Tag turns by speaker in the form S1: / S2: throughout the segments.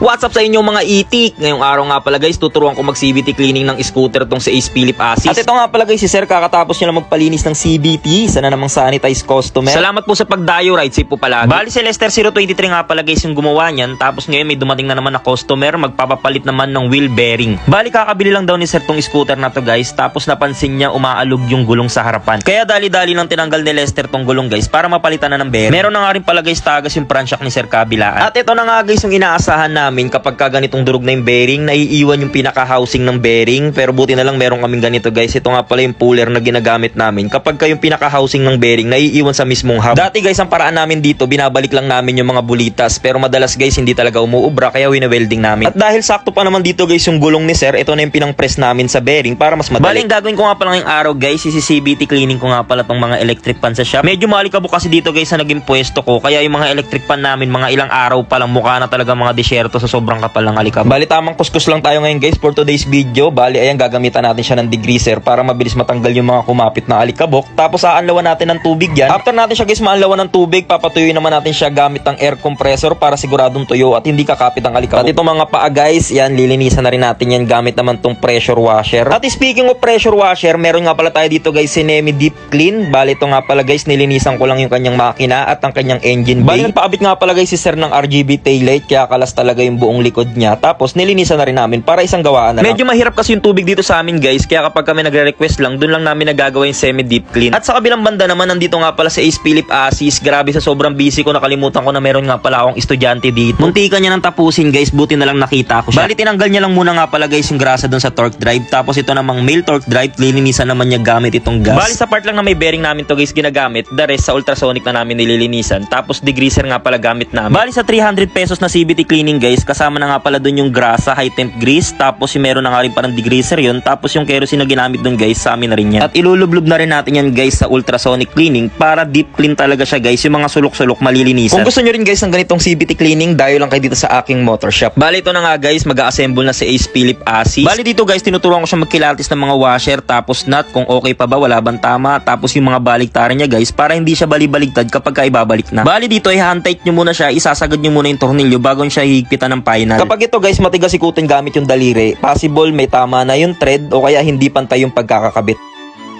S1: What's up sa inyo mga itik? Ngayong araw nga pala guys, tuturuan ko mag CVT cleaning ng scooter tong si Ace Philip Asis. At ito nga pala guys, si Sir kakatapos niya lang magpalinis ng CVT, isa na namang sanitized customer. Salamat po sa pagdayo, right safe po palagi. Bali si Lester 023 nga pala guys yung gumawa niyan, tapos ngayon may dumating na naman na customer, magpapapalit naman ng wheel bearing. Bali kakabili lang daw ni Sir tong scooter na to guys, tapos napansin niya umaalog yung gulong sa harapan. Kaya dali-dali lang tinanggal ni Lester tong gulong guys para mapalitan na ng bearing. Meron na nga rin pala guys tagas yung front shock ni Sir kabilaan. At ito na nga guys yung inaasahan namin kapag ka ganitong durog na yung bearing, naiiwan yung pinaka-housing ng bearing. Pero buti na lang meron kaming ganito guys. Ito nga pala yung puller na ginagamit namin. Kapag ka yung pinaka-housing ng bearing, naiiwan sa mismong hub. Dati guys, ang paraan namin dito, binabalik lang namin yung mga bulitas. Pero madalas guys, hindi talaga umuubra kaya wina-welding namin. At dahil sakto pa naman dito guys yung gulong ni sir, ito na yung pinang-press namin sa bearing para mas madali. Bali, ang gagawin ko nga pala ngayong araw guys, CBT cleaning ko nga pala tong mga electric pan sa shop. Medyo malikabok kasi dito guys sa naging pwesto ko. Kaya yung mga electric pan namin, mga ilang araw pa lang mukha na talaga mga disyerto sa sobrang kapal ng alikabok. Bali, tamang kuskus lang tayo ngayon guys for today's video. Bali, ayan gagamitan natin siya ng degreaser para mabilis matanggal yung mga kumapit na alikabok. Tapos aanlawan natin ng tubig yan. After natin siya guys maanlawan ng tubig, papatuyuin naman natin siya gamit ng air compressor para siguradong tuyo at hindi kakapit ang alikabok. At ito mga paa guys, yan lilinisan na rin natin yan gamit naman tong pressure washer. At speaking of pressure washer, meron nga pala tayo dito guys si Nemi Deep Clean. Bali ito nga pala guys, nilinisan ko lang yung kanyang makina at ang kanyang engine bay. Bali nagpaabit nga pala guys si sir ng RGB taillight kaya kalas talaga yung buong likod niya. Tapos nilinisan na rin namin para isang gawaan na lang. Medyo mahirap kasi yung tubig dito sa amin guys, kaya kapag kami nagre-request lang, doon lang namin nagagawa yung semi-deep clean. At sa kabilang banda naman, nandito nga pala si Ace Philip Asis. Grabe sa sobrang busy ko, nakalimutan ko na meron nga pala akong estudyante dito. Muntikan niya nang tapusin guys, buti na lang nakita ko siya. Bali, tinanggal niya lang muna nga pala guys yung grasa doon sa torque drive. Tapos ito namang male torque drive, lilinisan naman niya gamit itong gas. Bali, sa part lang na may bearing namin to guys ginagamit, the rest sa ultrasonic na namin nililinisan. Tapos degreaser nga pala gamit namin. Bali, sa 300 pesos na CVT cleaning guys, kasama na nga pala doon yung grasa, high temp grease, tapos yung meron na nga rin parang degreaser yun, tapos yung kerosene na ginamit doon guys, sa amin na rin yan. At ilulublob na rin natin yan guys sa ultrasonic cleaning para deep clean talaga siya guys, yung mga sulok-sulok malilinisan. Kung gusto nyo rin guys ng ganitong CVT cleaning, dayo lang kayo dito sa aking motor shop. Bali ito na nga guys, mag-assemble na si Ace Philip Asis. Bali dito guys, tinuturuan ko siya magkilatis ng mga washer, tapos nut, kung okay pa ba, wala bang tama, tapos yung mga baliktaran niya guys, para hindi siya balibaligtad kapag ka ibabalik na. Bali dito, i-hand tight nyo muna siya, isasagad nyo muna yung tornilyo bago siya higpitan ng final. Kapag ito guys, matigas ikutin gamit yung daliri, possible may tama na yung thread o kaya hindi pantay yung pagkakakabit.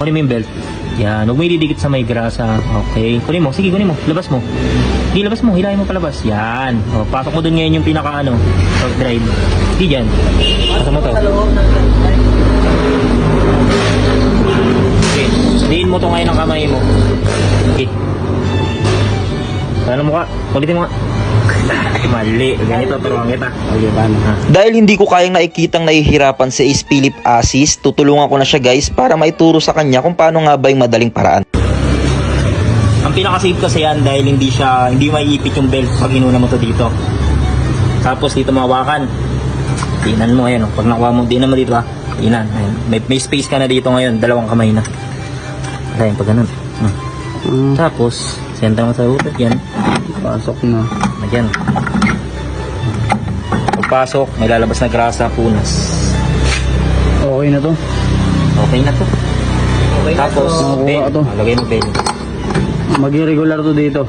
S2: Kunin mo yung belt. Yan. Huwag mo ididikit sa may grasa. Okay. Kunin mo. Sige, kunin mo. Labas mo. Hindi, labas mo. Hilahin mo palabas. Yan. O, pasok mo dun ngayon yung pinaka ano. Torque drive. Hindi dyan. Pasok mo to. Okay. Diin mo to ngayon ng kamay mo. Okay. Ano mo ka? Ulitin mo nga. Mali. Ganito. Turuan kita. Okay, paano? Ha?
S1: Dahil hindi ko kayang nakikitang nahihirapan si Ace Philip Asis, tutulungan ko na siya guys para maituro sa kanya kung paano nga ba yung madaling paraan.
S2: Ang pinaka-safe kasi yan dahil hindi siya, hindi maiipit yung belt pag inuna mo to dito. Tapos dito mawakan. Tinan mo ayan, oh. pag nakuha mo, tinan mo dito ha. Tinan, ayan. May, may space ka na dito ngayon, dalawang kamay na. Ayan, pag ganun. Hmm.
S3: Mm,
S2: Tapos, center mo sa utot yan.
S3: Pasok na.
S2: Ayan. Pagpasok, may lalabas na grasa, punas.
S3: Okay na to.
S2: Okay na to. Okay
S3: to.
S2: Tapos.
S3: Nakuha to.
S2: Ah, Lagay mo bell.
S3: Maging regular to dito.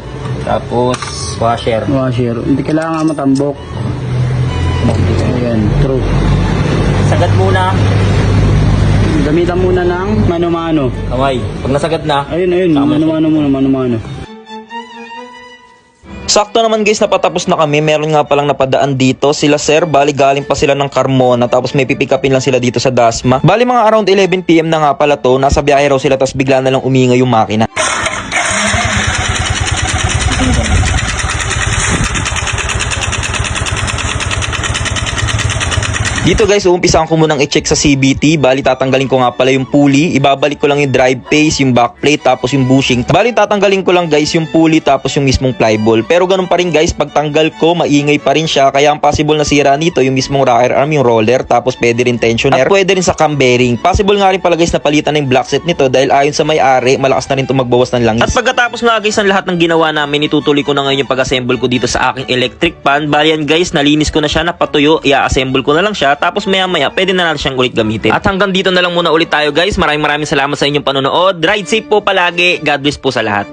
S2: Tapos, washer.
S3: Washer. Hindi kailangan matambok. Ayan, true.
S2: Sagad muna.
S3: Gamitan muna ng mano-mano.
S2: Kamay. Pag nasagad na,
S3: Ayun, ayun.
S2: Na
S3: Mano-mano muna, mano-mano.
S1: Sakto naman guys, napatapos na kami. Meron nga palang napadaan dito. Sila sir, bali galing pa sila ng Carmona. Tapos may pipikapin lang sila dito sa Dasma. Bali mga around 11pm na nga pala to. Nasa biyahe raw sila tapos bigla na lang umingay yung makina. Dito guys, uumpisahan ko munang i-check sa CBT. Bali, tatanggalin ko nga pala yung pulley. Ibabalik ko lang yung drive face, yung back plate, tapos yung bushing. Bali, tatanggalin ko lang guys yung pulley, tapos yung mismong flyball. Pero ganun pa rin guys, pagtanggal ko, maingay pa rin siya. Kaya ang possible na sira nito, yung mismong rocker arm, yung roller, tapos pwede rin tensioner, at pwede rin sa cam bearing. Possible nga rin pala guys na palitan ng block set nito dahil ayon sa may-ari, malakas na rin ito magbawas ng langis. At pagkatapos nga guys ng lahat ng ginawa namin, itutuloy ko na ngayon yung pag-assemble ko dito sa aking electric pan. Bali guys, nalinis ko na siya, napatuyo, i-assemble ko na lang siya, tapos maya maya, pwede na natin siyang ulit gamitin. At hanggang dito na lang muna ulit tayo guys. Maraming maraming salamat sa inyong panonood. Ride safe po palagi. God bless po sa lahat.